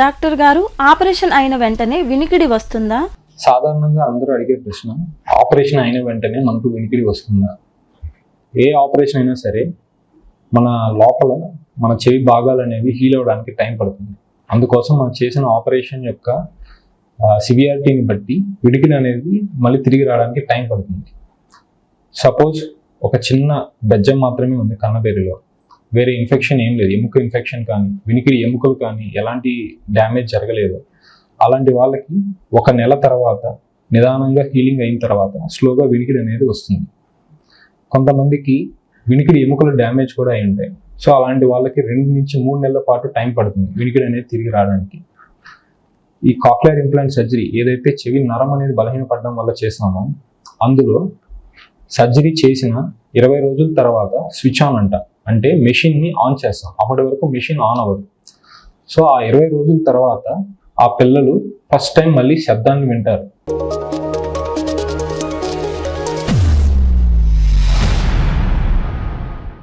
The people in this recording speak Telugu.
డాక్టర్ గారు ఆపరేషన్ అయిన వెంటనే వినికిడి వస్తుందా? సాధారణంగా అందరూ అడిగే ప్రశ్న ఆపరేషన్ అయిన వెంటనే మనకు వినికిడి వస్తుందా? ఏ ఆపరేషన్ అయినా సరే మన లోపల మన చెవి భాగాలు అనేవి హీల్ అవ్వడానికి టైం పడుతుంది. అందుకోసం మనం చేసిన ఆపరేషన్ యొక్క సివియారిటీని బట్టి వినికిడి అనేది మళ్ళీ తిరిగి రావడానికి టైం పడుతుంది. సపోజ్ ఒక చిన్న బెజ్జం మాత్రమే ఉంది కన్నపేరులో వేరే ఇన్ఫెక్షన్ ఏం లేదు. ఎముక ఇన్ఫెక్షన్ కానీ వినికిడి ఎముకలు కానీ ఎలాంటి డ్యామేజ్ జరగలేదు. అలాంటి వాళ్ళకి ఒక నెల తర్వాత నిదానంగా హీలింగ్ అయిన తర్వాత స్లోగా వినికిడి అనేది వస్తుంది. కొంతమందికి వినికిడి ఎముకలు డ్యామేజ్ కూడా అయి ఉంటాయి. సో అలాంటి వాళ్ళకి రెండు నుంచి మూడు నెలల పాటు టైం పడుతుంది వినికిడి అనేది తిరిగి రావడానికి. ఈ కాక్లైర్ ఇంప్లాంట్ సర్జరీ ఏదైతే చెవి నరం అనేది బలహీనపడడం వల్ల చేస్తామో అందులో సర్జరీ చేసిన ఇరవై రోజుల తర్వాత స్విచ్ ఆన్ అంట. అంటే మెషిన్ని ఆన్ చేస్తాం. అప్పటి వరకు మెషిన్ ఆన్ అవ్వదు. సో ఆ ఇరవై రోజుల తర్వాత ఆ పిల్లలు ఫస్ట్ టైం మళ్ళీ శబ్దాన్ని వింటారు.